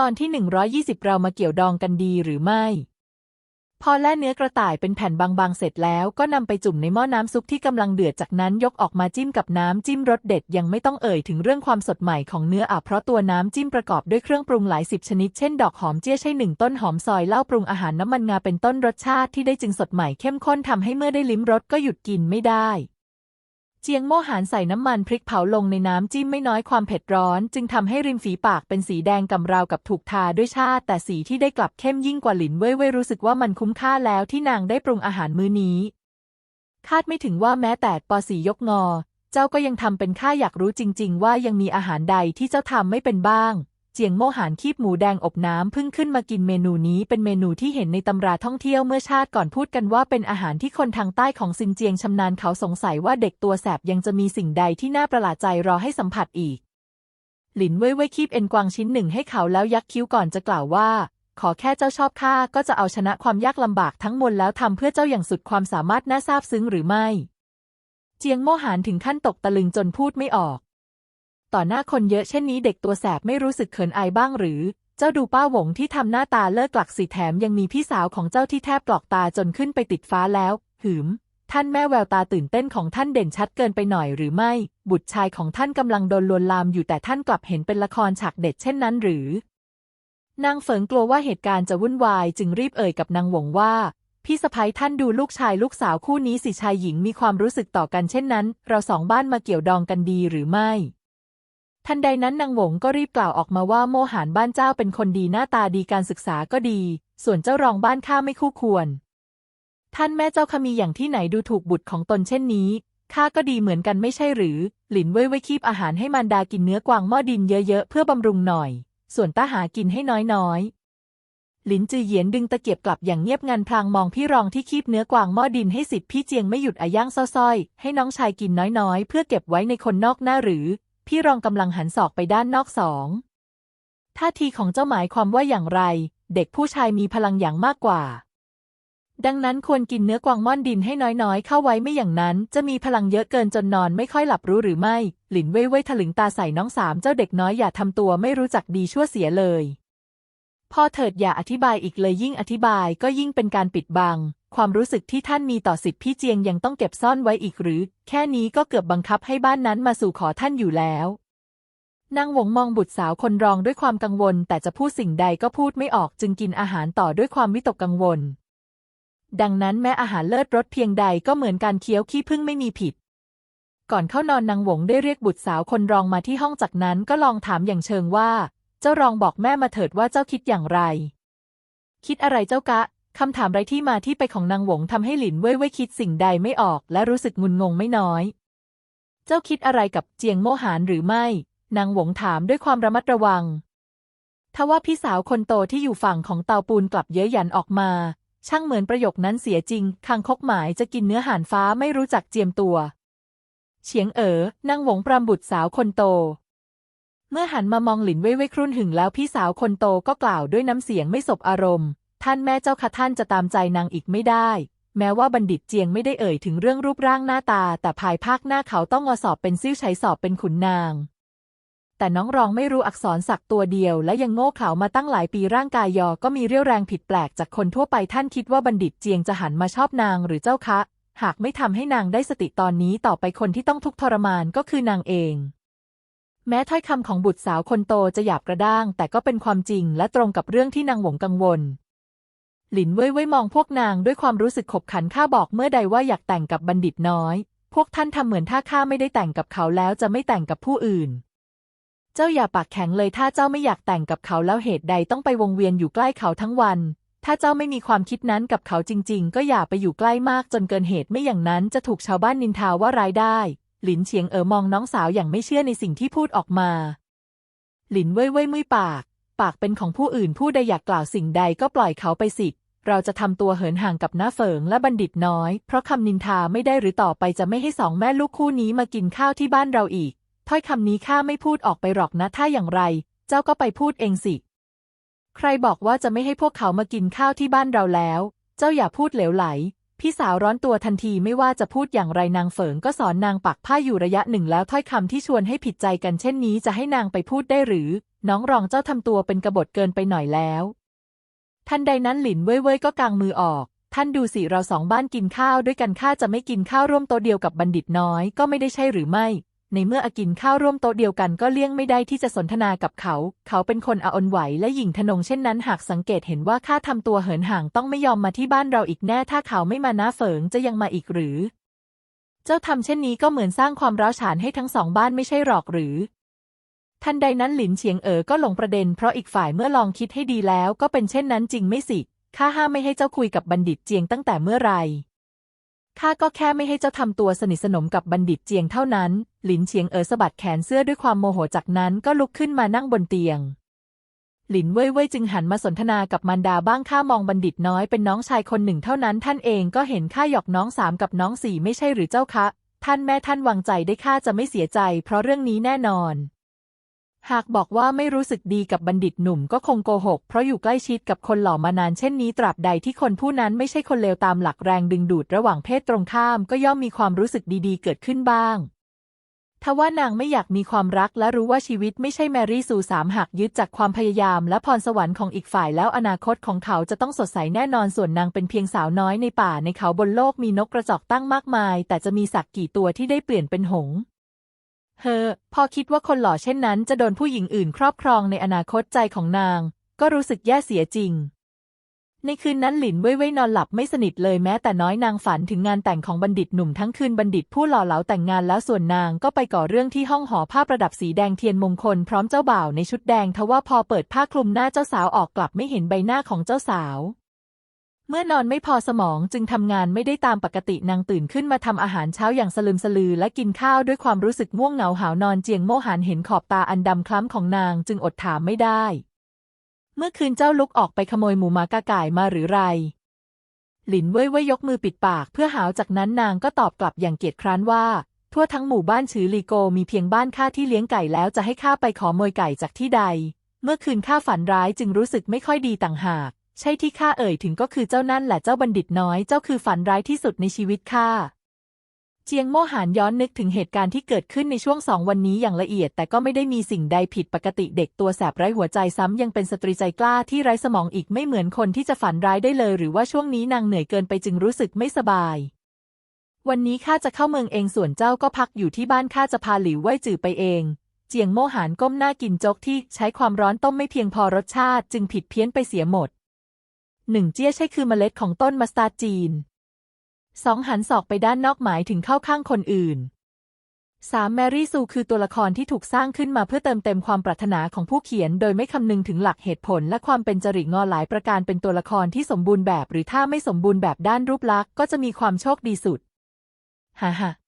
ตอนที่ 120 เรามาเกี่ยวดองกันดีหรือไม่ พอแล่เนื้อกระต่ายเป็นแผ่นบางๆ เสร็จแล้วก็นำไปจุ่มในหม้อน้ำซุปที่กำลังเดือดจากนั้นยกออกมาจิ้มกับน้ำจิ้มรสเด็ดยังไม่ต้องเอ่ยถึงเรื่องความสดใหม่ของเนื้ออะเพราะตัวน้ำจิ้มประกอบด้วยเครื่องปรุงหลายสิบชนิดเช่นดอกหอมเจี้ยใช่หนึ่งต้นหอมซอยเล้าปรุงอาหารน้ำมันงาเป็นต้นรสชาติที่ได้จึงสดใหม่เข้มข้นทำให้เมื่อได้ลิ้มรสก็หยุดกินไม่ได้ เจียงโม่หานใส่น้ำมันพริกเผาลงในน้ำจิ้มไม่น้อยความเผ็ดร้อน จึงทำให้ริมฝีปากเป็นสีแดงกำราวกับถูกทาด้วยชาแต่สีที่ได้กลับเข้มยิ่งกว่าหลินเว่ยเว่ยรู้สึกว่ามันคุ้มค่าแล้วที่นางได้ปรุงอาหารมื้อนี้ คาดไม่ถึงว่าแม้แต่ปอสียกงอ เจ้าก็ยังทำเป็นข้าอยากรู้จริง ๆ ว่ายังมีอาหารใดที่เจ้าทำไม่เป็นบ้าง เจียงโมหานคีบหมูแดงอบน้ำเพิ่งขึ้นมากินเมนูนี้เป็นเมนูที่เห็นในตำราท่องเที่ยวเมื่อชาติก่อนพูดกันว่าเป็นอาหารที่คนทางใต้ของซินเจียงชำนาญเขาสงสัยว่าเด็กตัวแสบยังจะมีสิ่งใดที่น่าประหลาดใจรอให้สัมผัสอีก หลินเว่ยเว่ยคีบเอ็นกวางชิ้นหนึ่งให้เขาแล้วยักคิ้วก่อนจะกล่าวว่า ขอแค่เจ้าชอบข้าก็จะเอาชนะความยากลำบากทั้งมวลแล้วทำเพื่อเจ้าอย่างสุดความสามารถน่าซาบซึ้งหรือไม่ เจียงโมหานถึงขั้นตกตะลึงจนพูดไม่ออก ต่อหน้าคนเยอะเช่นนี้เด็กตัวแสบไม่รู้สึกเขินอายบ้างหรือ เจ้าดูป้าหวงที่ทำหน้าตาเลิกหลักสีแถมยังมีพี่สาวของเจ้าที่แทบปลอกตาจนขึ้นไปติดฟ้าแล้ว หืม ท่านแม่แววตาตื่นเต้นของท่านเด่นชัดเกินไปหน่อยหรือไม่ บุตรชายของท่านกำลังโดนลวนลามอยู่แต่ท่านกลับเห็นเป็นละครฉากเด็ดเช่นนั้นหรือ นางเฟิงกลัวว่าเหตุการณ์จะวุ่นวายจึงรีบเอ่ยกับนางหวงว่าพี่สะพ้ยท่านดูลูกชายลูกสาวคู่นี้สิชายหญิงมีความรู้สึกต่อกันเช่นนั้น เราสองบ้านมาเกี่ยวดองกันดีหรือไม่ ทันใดนั้นนางหวงก็รีบกล่าวออกมาว่าโมหานบ้านเจ้าเป็นคนดีหน้าตาดีการศึกษาก็ดี ส่วนเจ้ารองบ้านข้าไม่คู่ควร ท่านแม่เจ้าขมีอย่างที่ไหนดูถูกบุตรของตนเช่นนี้ข้าก็ดีเหมือนกันไม่ใช่หรือ หลินเว่ยเว่ยคีบอาหารให้มารดากินเนื้อกวางหม้อดินเยอะๆ เพื่อบำรุงหน่อย ส่วนต้าหากินให้น้อยๆ หลินจือเหยียนดึงตะเกียบกลับอย่างเงียบงันพลางมองพี่รองที่คีบเนื้อกวางหม้อดินให้สิทธิ์พี่เจียงไม่หยุดอาย่างซ้อยๆ ให้น้องชายกินน้อยๆ เพื่อเก็บไว้ในคนนอกหน้าหรือ พี่รองกำลังหันศอกไปด้านนอกสองท่าทีของเจ้าหมายความว่าอย่างไร เด็กผู้ชายมีพลังอย่างมากกว่า ดังนั้นควรกินเนื้อกวางม่อนดินให้น้อยๆ เข้าไว้ไม่อย่างนั้น จะมีพลังเยอะเกินจนนอนไม่ค่อยหลับรู้หรือไม่ หลินเว่ยเว่ยถลึงตาใส่น้องสามเจ้าเด็กน้อยอย่าทำตัวไม่รู้จักดีชั่วเสียเลยพ่อเถิดอย่าอธิบายอีกเลยยิ่งอธิบายก็ยิ่งเป็นการปิดบัง ความรู้สึกที่ท่านมีต่อสิทธิพี่เจียงยังต้องเก็บซ่อนไว้อีกหรือ แค่นี้ก็เกือบบังคับให้บ้านนั้นมาสู่ขอท่านอยู่แล้วนางหวงมองบุตรสาวคนรองด้วยความกังวล แต่จะพูดสิ่งใดก็พูดไม่ออกจึงกินอาหารต่อด้วยความวิตกกังวล ดังนั้นแม้อาหารเลิศรสเพียงใดก็เหมือนการเคี้ยวขี้ผึ้งไม่มีผิด ก่อนเข้านอนนางหวงได้เรียกบุตรสาวคนรองมาที่ห้องจากนั้นก็ลองถามอย่างเชิงว่า เจ้ารองบอกแม่มาเถิดว่าเจ้าคิดอย่างไร คิดอะไรเจ้ากะ คำถามไรที่มาที่ไปของนางหวงทำให้หลินเว่ยเว่ยคิดสิ่งใดไม่ออก และรู้สึกงุนงงไม่น้อย เจ้าคิดอะไรกับเจียงโมหานหรือไม่ นางหวงถามด้วยความระมัดระวัง ทว่าพี่สาวคนโตที่อยู่ฝั่งของเตาปูนกลับเย้ยหยันออกมา ช่างเหมือนประโยคนั้นเสียจริงคางคกหมายจะกินเนื้อห่านฟ้าไม่รู้จักเจียมตัว เฉียงเอ๋อนางหวงปรามบุตรสาวคนโต เมื่อหันมามองหลินเว่ยเว่ยครุ่นหึงแล้วพี่สาวคนโตก็กล่าวด้วยน้ำเสียงไม่สบอารมณ์ ท่านแม่เจ้าค่ะท่านจะตามใจนางอีกไม่ได้ แม้ว่าบัณฑิตเจียงไม่ได้เอ่ยถึงเรื่องรูปร่างหน้าตา แต่ภายภาคหน้าเขาต้องมาสอบเป็นซิ่วใช้สอบเป็นขุนนาง แต่น้องรองไม่รู้อักษรสักตัวเดียว และยังโง่เขลามาตั้งหลายปีร่างกายยอก็มีเรี่ยวแรงผิดแปลกจากคนทั่วไปท่านคิดว่าบัณฑิตเจียงจะหันมาชอบนางหรือเจ้าคะหากไม่ทำให้นางได้สติตอนนี้ต่อไปคนที่ต้องทุกข์ทรมานก็คือนางเอง แม้ถ้อยคำของบุตรสาวคนโตจะหยาบกระด้าง แต่ก็เป็นความจริงและตรงกับเรื่องที่นางหวงกังวล หลินเว่ยเว่ยมองพวกนางด้วยความรู้สึกขบขันข้าบอกเมื่อใดว่าอยากแต่งกับบัณฑิตน้อย พวกท่านทำเหมือนถ้าข้าไม่ได้แต่งกับเขาแล้วจะไม่แต่งกับผู้อื่น เจ้าอย่าปากแข็งเลยถ้าเจ้าไม่อยากแต่งกับเขาแล้วเหตุใดต้องไปวงเวียนอยู่ใกล้เขาทั้งวัน ถ้าเจ้าไม่มีความคิดนั้นกับเขาจริง ๆ ก็อย่าไปอยู่ใกล้มากจนเกินเหตุไม่อย่างนั้นจะถูกชาวบ้านนินทาว่าร้ายได้ หลินเฉียงเอ๋อมองน้องสาวอย่างไม่เชื่อในสิ่งที่พูดออกมา หลินเว่ยเว่ยมุ้ยปาก ปากเป็นของผู้อื่นผู้ใดอยากกล่าวสิ่งใดก็ปล่อยเขาไปสิ เราจะทำตัวเหินห่างกับน้าเฟิงและบัณฑิตน้อย เพราะคำนินทาไม่ได้หรือต่อไปจะไม่ให้สองแม่ลูกคู่นี้มากินข้าวที่บ้านเราอีก ถ้อยคำนี้ข้าไม่พูดออกไปหรอกนะถ้าอย่างไร เจ้าก็ไปพูดเองสิ ใครบอกว่าจะไม่ให้พวกเขามากินข้าวที่บ้านเราแล้ว เจ้าอย่าพูดเหลวไหล พี่สาวร้อนตัวทันทีไม่ว่าจะพูดอย่างไรนางเฟิงก็สอนนางปักผ้าอยู่ระยะหนึ่งแล้วถ้อยคำที่ชวนให้ผิดใจกันเช่นนี้จะให้นางไปพูดได้หรือ น้องรองเจ้าทำตัวเป็นกบฏเกินไปหน่อยแล้ว ทันใดนั้นหลินเว่ยเว่ยก็กางมือออก ท่านดูสิเราสองบ้านกินข้าวด้วยกันข้าจะไม่กินข้าวร่วมโต๊ะเดียวกับบัณฑิตน้อยก็ไม่ได้ใช่หรือไม่ ในเมื่ออากินข้าวร่วมโต๊ะเดียวกันก็เลี่ยงไม่ได้ที่จะสนทนากับเขา เขาเป็นคนอาอนไหวและหยิ่งทนงเช่นนั้นหากสังเกตเห็นว่าข้าทำตัวเหินห่างต้องไม่ยอมมาที่บ้านเราอีกแน่ถ้าเขาไม่มาน้าเฟิงจะยังมาอีกหรือ เจ้าทำเช่นนี้ก็เหมือนสร้างความร้าวฉานให้ทั้งสองบ้านไม่ใช่หรอกหรือ ทันใดนั้นหลินเฉียงเอ๋อก็หลงประเด็นเพราะอีกฝ่ายเมื่อลองคิดให้ดีแล้วก็เป็นเช่นนั้นจริงไม่สิข้าห้ามไม่ให้เจ้าคุยกับบัณฑิตเจียงตั้งแต่เมื่อไหรข้าก็แค่ไม่ให้เจ้าทำตัวสนิทสนมกับบัณฑิตเจียงเท่านั้น หลินเฉียงเอ๋อสะบัดแขนเสื้อด้วยความโมโหจากนั้นก็ลุกขึ้นมานั่งบนเตียง หลินเว่ยเว่ยจึงหันมาสนทนากับมารดาบ้างข้ามองบัณฑิตน้อยเป็นน้องชายคนหนึ่งเท่านั้น ท่านเองก็เห็นข้าหยอกน้องสามกับน้องสี่ไม่ใช่หรือเจ้าคะ ท่านแม่ท่านวางใจได้ข้าจะไม่เสียใจ เพราะเรื่องนี้แน่นอน หากบอกว่าไม่รู้สึกดีกับบัณฑิตหนุ่มก็คงโกหก เพราะอยู่ใกล้ชิดกับคนหล่อมานานเช่นนี้ตราบใดที่คนผู้นั้นไม่ใช่คนเลวตามหลักแรงดึงดูดระหว่างเพศตรงข้ามก็ย่อมมีความรู้สึกดีๆ เกิดขึ้นบ้างทว่านางไม่อยากมีความรักและรู้ว่าชีวิตไม่ใช่แมรี่สู่สามหักยึดจากความพยายามและพรสวรรค์ของอีกฝ่ายแล้วอนาคตของเขาจะต้องสดใสแน่นอนส่วนนางเป็นเพียงสาวน้อยในป่าในเขาบนโลกมีนกกระจอกตั้งมากมาย แต่จะมีสักกี่ตัวที่ได้เปลี่ยนเป็นหงส์ เฮอพอคิดว่าคนหล่อเช่นนั้นจะโดนผู้หญิงอื่นครอบครองในอนาคตใจของนาง ก็รู้สึกแย่เสียจริง ในคืนนั้นหลินเว่ยเว่ยนอนหลับไม่สนิทเลยแม้แต่น้อยนางฝันถึงงานแต่งของบัณฑิตหนุ่มทั้งคืนบัณฑิตผู้หล่อเหลาแต่งงานแล้วส่วนนางก็ไปก่อเรื่องที่ห้องหอผ้าประดับสีแดงเทียนมงคลพร้อมเจ้าบ่าวในชุดแดงทว่าพอเปิดผ้าคลุมหน้าเจ้าสาวออกกลับไม่เห็นใบหน้าของเจ้าสาว เมื่อนอนไม่พอสมองจึงทำงานไม่ได้ตามปกตินางตื่นขึ้นมาทำอาหารเช้าอย่างสลืมสลือและกินข้าวด้วยความรู้สึกง่วงเหงาหาวนอนเจียงโมหันเห็นขอบตาอันดำคล้ำของนางจึงอดถามไม่ได้ เมื่อคืนเจ้าลุกออกไปขโมยหมูมากาก่ายมาหรือไร หลินเว่ยเว่ยยกมือปิดปากเพื่อหาวจากนั้นนางก็ตอบกลับอย่างเกียจคร้านว่า ทั่วทั้งหมู่บ้านชือลีโกมีเพียงบ้านข้าที่เลี้ยงไก่แล้วจะให้ข้าไปขอโมยไก่จากที่ใด เมื่อคืนข้าฝันร้ายจึงรู้สึกไม่ค่อยดีต่างหาก ใช่ที่ข้าเอ่ยถึงก็คือเจ้านั่นแหละเจ้าบัณฑิตน้อยเจ้าคือฝันร้ายที่สุดในชีวิตข้าเจียงโมหานย้อนนึกถึงเหตุการณ์ที่เกิดขึ้นในช่วงสองวันนี้อย่างละเอียด แต่ก็ไม่ได้มีสิ่งใดผิดปกติเด็กตัวแสบไร้หัวใจซ้ำยังเป็นสตรีใจกล้าที่ไร้สมองอีกไม่เหมือนคนที่จะฝันร้ายได้เลย หรือว่าช่วงนี้นางเหนื่อยเกินไปจึงรู้สึกไม่สบาย วันนี้ข้าจะเข้าเมืองเองส่วนเจ้าก็พักอยู่ที่บ้านข้าจะพาหลิวไว่จื่อไปเอง เจียงโมหานก้มหน้ากินโจ๊กที่ใช้ความร้อนต้มไม่เพียงพอรสชาติ จึงผิดเพี้ยนไปเสียหมด หนึ่งเจี้ยใช่คือเมล็ดของต้นมัสตาร์ดจีนสองหันศอกไปด้านนอกหมายถึงเข้าข้างคนอื่นสามแมรี่ซูคือตัวละครที่ถูกสร้างขึ้นมาเพื่อเติมเต็มความปรารถนาของผู้เขียน โดยไม่คำนึงถึงหลักเหตุผล และความเป็นจริตงอหลายประการเป็นตัวละครที่สมบูรณ์แบบ หรือถ้าไม่สมบูรณ์แบบด้านรูปลักษณ์ก็จะมีความโชคดีสุดฮ่าฮ่า